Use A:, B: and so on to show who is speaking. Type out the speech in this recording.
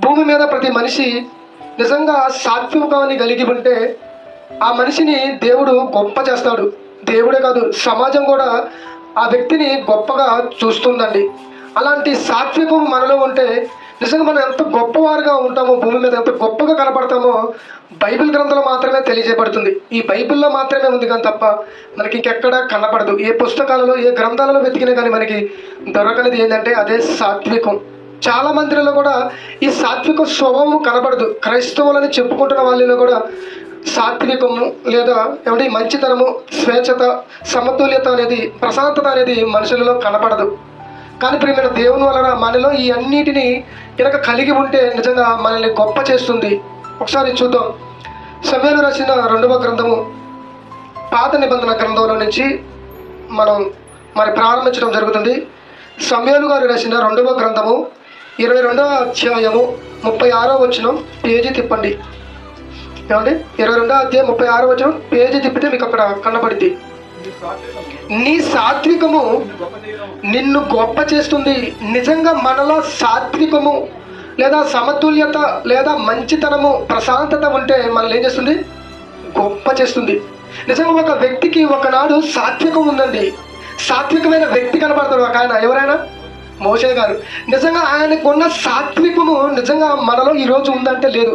A: భూమి మీద ప్రతి మనిషి నిజంగా సాత్వికాన్ని కలిగి ఉంటే ఆ మనిషిని దేవుడు గొప్ప చేస్తాడు. దేవుడే కాదు సమాజం కూడా ఆ వ్యక్తిని గొప్పగా చూస్తుందండి. అలాంటి సాత్వికం మనలో ఉంటే నిజంగా మనం ఎంత గొప్పవారుగా ఉంటామో భూమి మీద ఎంత గొప్పగా కనపడతామో బైబిల్ గ్రంథంలో మాత్రమే తెలియజేయబడుతుంది. ఈ బైబిల్లో మాత్రమే ఉంది కానీ తప్ప మనకి ఇంకెక్కడ కనపడదు. ఏ పుస్తకాలలో ఏ గ్రంథాలలో వెతికినా కానీ మనకి దొరకనిది ఏంటంటే అదే సాత్వికం. చాలా మందిలో కూడా ఈ సాత్విక స్వభావం కనబడదు. క్రైస్తవులని చెప్పుకుంటున్న వాళ్ళలో కూడా సాత్వికము లేదా ఏమంటే మంచితనము స్వేచ్ఛత సమతుల్యత అనేది ప్రశాంతత అనేది మనుషులలో కనపడదు. కానీ ప్రియమైన దేవుని వలన మనలో ఈ అన్నిటిని కనుక కలిగి ఉంటే నిజంగా మనల్ని గొప్ప చేస్తుంది. ఒకసారి చూద్దాం. సమయాలు రాసిన రెండవ గ్రంథము పాత నిబంధన గ్రంథంలో నుంచి మనం మరి ప్రారంభించడం జరుగుతుంది. సమయాలు గారు రాసిన రెండవ గ్రంథము ఇరవై రెండవ అధ్యాయము ముప్పై ఆరో వచ్చిన పేజీ తిప్పండి. ఏమండి? ఇరవై రెండవ అధ్యాయం ముప్పై ఆరో వచ్చిన పేజీ తిప్పితే మీకు అక్కడ కనబడింది
B: నీ సాత్వికము నిన్ను గొప్ప
A: నిన్ను గొప్ప చేస్తుంది. నిజంగా మనలో సాత్వికము లేదా సమతుల్యత లేదా మంచితనము ప్రశాంతత ఉంటే మనల్ని ఏం చేస్తుంది? గొప్ప చేస్తుంది. నిజంగా ఒక వ్యక్తికి ఒకనాడు సాత్వికం ఉందండి. సాత్వికమైన వ్యక్తి కనబడతాడు ఒక ఆయన. ఎవరైనా? మోషే గారు. నిజంగా ఆయనకున్న సాత్వికము నిజంగా మనలో ఈరోజు ఉందంటే లేదు.